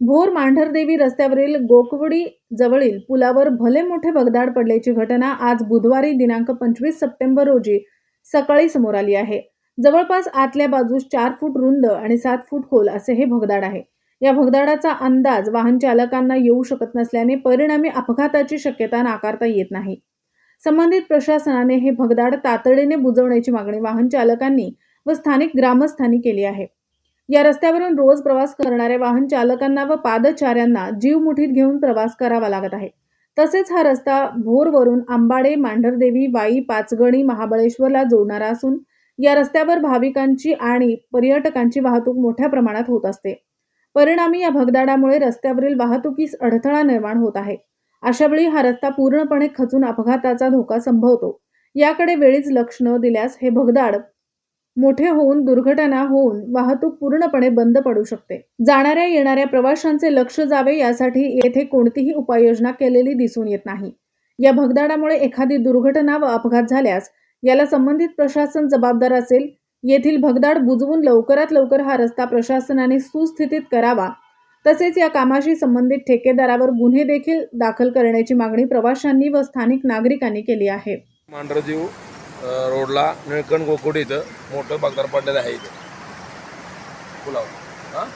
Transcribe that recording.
भोर मांढरदेवी रस्त्यावरील गोकवडी जवळील पुलावर भले मोठे भगदाड पडल्याची घटना आज बुधवारी दिनांक पंचवीस सप्टेंबर रोजी सकाळी समोर आली आहे. जवळपास आतल्या बाजूस चार फूट रुंद आणि सात फूट खोल असे हे भगदाड आहे. या भगदाडाचा अंदाज वाहन चालकांना येऊ शकत नसल्याने परिणामी अपघाताची शक्यता नाकारता येत नाही. संबंधित प्रशासनाने हे भगदाड तातडीने बुजवण्याची मागणी वाहन चालकांनी व स्थानिक ग्रामस्थांनी केली आहे. या रस्त्यावरून रोज प्रवास करणाऱ्या वाहन चालकांना व पादचाऱ्यांना जीव मुठीत घेऊन प्रवास करावा लागत आहे. तसेच हा रस्ता भोरवरून आंबाडे मांढरदेवी वाई पाचगणी महाबळेश्वरला जोडणारा असून या रस्त्यावर भाविकांची आणि पर्यटकांची वाहतूक मोठ्या प्रमाणात होत असते. परिणामी या भगदाडामुळे रस्त्यावरील वाहतुकीस अडथळा निर्माण होत आहे. अशावेळी हा रस्ता पूर्णपणे खचून अपघाताचा धोका संभवतो. याकडे वेळीच लक्ष न दिल्यास हे भगदाड मोठे होऊन दुर्घटना होऊन वाहतूक पूर्णपणे बंद पडू शकते. जाणाऱ्या येणाऱ्या प्रवाशांचे लक्ष जावे यासाठी येथे कोणतीही उपाययोजना केलेली दिसून येत नाही. या भगदाडामुळे एखादी दुर्घटना व अपघात झाल्यास याला संबंधित प्रशासन जबाबदार असेल. येथील भगदाड बुजवून लवकरात लवकर हा रस्ता प्रशासनाने सुस्थितीत करावा. तसेच या कामाशी संबंधित ठेकेदारावर गुन्हे देखील दाखल करण्याची मागणी प्रवाशांनी व स्थानिक नागरिकांनी केली आहे. मांढरजीव रोडला निळकण गोकुडी इथं मोठं बागदार पडलेलं आहे इथं. पुलाव हां?